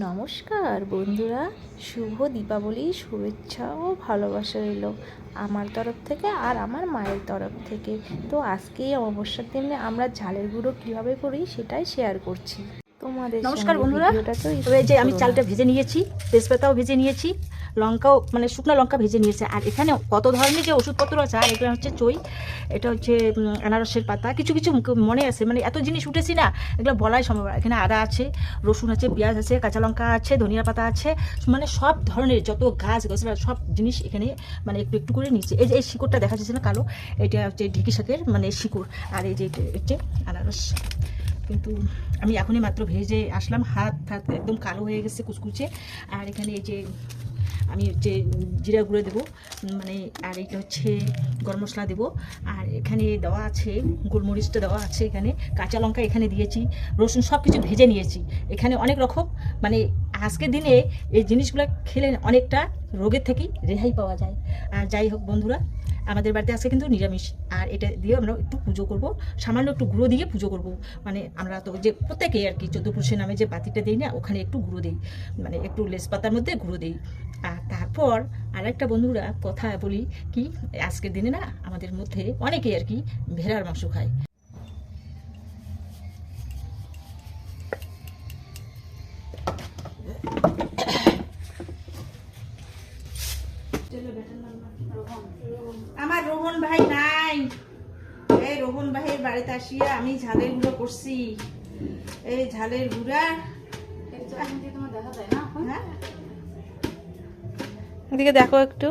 নমস্কার বন্ধুরা। শুভ দীপাবলি শুভেচ্ছা ও ভালোবাসা রইল আমার তরফ থেকে আর আমার মায়ের তরফ থেকে। তো আজকে অবসর অমাবস্যার দিনে আমরা ঝালের গুঁড়ো কীভাবে করি সেটাই শেয়ার করছি। তোমাদের নমস্কার বন্ধুরা। যে আমি চালটা ভেজে নিয়েছি তেজপাতাও ভেজে নিয়েছি। লঙ্কাও মানে শুকনো লঙ্কা ভেজে নিয়েছে। আর এখানে কত ধরনের যে ওষুধপত্র আছে, আর এগুলো হচ্ছে চই, এটা হচ্ছে আনারসের পাতা, কিছু কিছু মনে আছে মানে এত জিনিস উঠেছি না, এগুলো বলাই সম্ভব। এখানে আদা আছে, রসুন আছে, পেঁয়াজ আছে, কাঁচা লঙ্কা আছে, ধনিয়া পাতা আছে মানে সব ধরনের যত গাছ গাছরা সব জিনিস এখানে মানে একটু একটু করে নিচ্ছে এই যে, এই শিকড়টা দেখা যাচ্ছে না কালো, এটা হচ্ছে ঢিকি শাকের মানে শিকড়, আর এই যে হচ্ছে আনারস। কিন্তু আমি এখনই মাত্র ভেজে আসলাম, হাত হাত একদম কালো হয়ে গেছে, কুচকুচে। আর এখানে এই যে আমি হচ্ছে জিরা গুঁড়ো দেবো মানে আর এটা হচ্ছে গরম মশলা দেবো। আর এখানে দেওয়া আছে, গোলমরিচটা দেওয়া আছে এখানে, কাঁচা লঙ্কা এখানে দিয়েছি, রসুন সব কিছু ভেজে নিয়েছি। এখানে অনেক রকম মানে আজকের দিনে এই জিনিসগুলো খেলে অনেকটা রোগের থেকেই রেহাই পাওয়া যায়। আর যাই হোক বন্ধুরা, আমাদের বাড়িতে আজকে কিন্তু নিরামিষ, আর এটা দিয়ে আমরা একটু পুজো করব, সামান্য একটু গুঁড়ো দিয়ে পুজো করব। মানে আমরা তো যে প্রত্যেকে আর কি চোদ্দ পুরুষের নামে যে বাতিটা দিই না, ওখানে একটু গুঁড়ো দিই মানে একটু লেস পাতার মধ্যে গুঁড়ো দিই। আর তারপর আরেকটা বন্ধুরা কথা বলি কি আজকের দিনে না আমাদের মধ্যে অনেকে আর কি ভেড়ার মাংস খায়। আমার রোহন ভাই নাই। এই রোহন ভাইয়ের বাড়িতে আসিয়া আমি ঝালের গুঁড়ো করছি। এই ঝালের গুঁড়া হ্যাঁ? এদিকে দেখো একটু।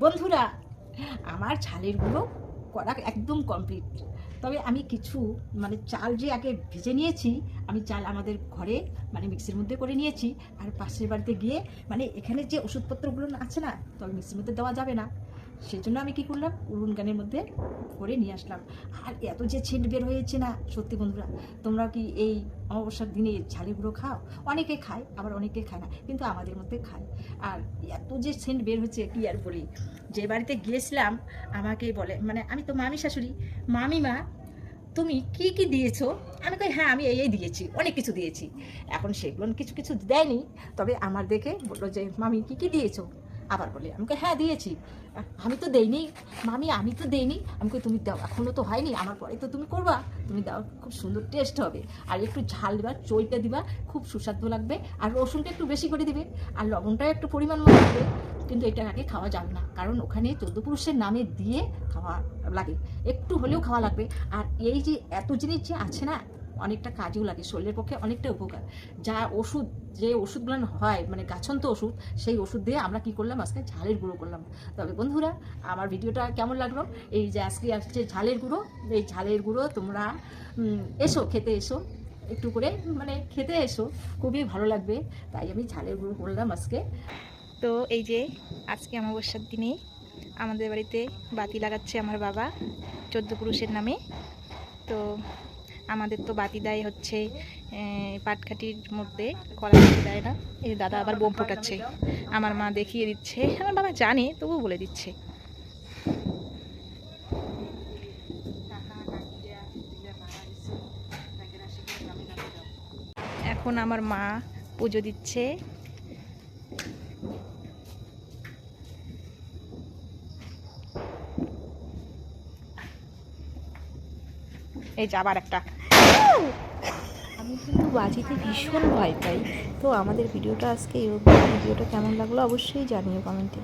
বন্ধুরা, আমার ঝালের গুঁড়ো করা একদম কমপ্লিট তবে আমি কিছু মানে চাল যে আগে ভেজে নিয়েছি, আমি চাল আমাদের ঘরে মানে মিক্সির মধ্যে করে নিয়েছি, আর পাশের বাড়িতে গিয়ে মানে এখানে যে ওষুধপত্রগুলো আছে না, তবে মিক্সির মধ্যে দেওয়া যাবে না। সেই জন্য আমি কি করলাম? উড়ুন গানের মধ্যে করে নিয়ে আসলাম। আর এত যে ছেন্ট বের হয়েছে না, সত্যি বন্ধুরা তোমরা কি এই অমাবস্যার দিনে ঝালের গুঁড়ো খাও? অনেকে খায়, আবার অনেকে খায় না, কিন্তু আমাদের মধ্যে খায়। আর এত যে সেন্ট বের হচ্ছে কি আর বলি? যে বাড়িতে গিয়েছিলাম, আমাকে বলে মানে আমি তো মামি শাশুড়ি, মামিমা, তুমি কি কি দিয়েছ? আমি কই হ্যাঁ আমি এই এই দিয়েছি, অনেক কিছু দিয়েছি। এখন সেগুলো কিছু কিছু দেয়নি, তবে আমার দেখে বলল যে, মামি, কি কি দিয়েছ? আবার বলে, আমি কই হ্যাঁ দিয়েছি। আমি তো দেইনি। মামি, আমি তো দেইনি। আমি কই, তুমি দাও এখনও তো হয়নি, আমার পরে তো তুমি করবা। তুমি দাও, খুব সুন্দর টেস্ট হবে। আর একটু ঝাল দিবা, চইটা দিবা, খুব সুস্বাদু লাগবে। আর রসুনটা একটু বেশি করে দিবে, আর লবণটা একটু পরিমাণ মতো দিবে। কিন্তু এটা আগে খাওয়া যাবে না, কারণ ওখানে চোদ্দ পুরুষের নামে দিয়ে খাওয়া লাগে। একটু হলেও খাওয়া লাগবে। আর এই যে এত জিনিস যে আছে না অনেকটা কাজেও লাগে, শরীরের পক্ষে অনেকটা উপকার। যা ওষুধ, যে ওষুধগুলো হয় মানে গাছন্ত ওষুধ, সেই ওষুধ দিয়ে আমরা কি করলাম? আজকে ঝালের গুঁড়ো করলাম। তবে বন্ধুরা, আমার ভিডিওটা কেমন লাগল? এই যে আজকে আসছে ঝালের গুঁড়ো, এই ঝালের গুঁড়ো তোমরা এসো, খেতে এসো। একটু করে মানে খেতে এসো, খুবই ভালো লাগবে। তাই আমি ঝালের গুঁড়ো করলাম আজকে। তো এই যে আজকে অমাবস্যার দিনে আমাদের বাড়িতে বাতি লাগাচ্ছে আমার বাবা, চোদ্দ পুরুষের নামে। তো আমাদের তো বাতি দেয় হচ্ছে পাটকাঠির মধ্যে, কলা বাতি দেয় না। এই দাদা আবার বোম ফোটাচ্ছে। আমার মা দেখিয়ে দিচ্ছে। আমার বাবা জানে তবু বলে দিচ্ছে। এখন আমার মা পুজো দিচ্ছে। এই যে আবার একটা। আমি কিন্তু বাজিতে ভীষণ ভয় পাই। তো আমাদের ভিডিওটা আজকে এই ভিডিওটা কেমন লাগল অবশ্যই জানিও কমেন্টে।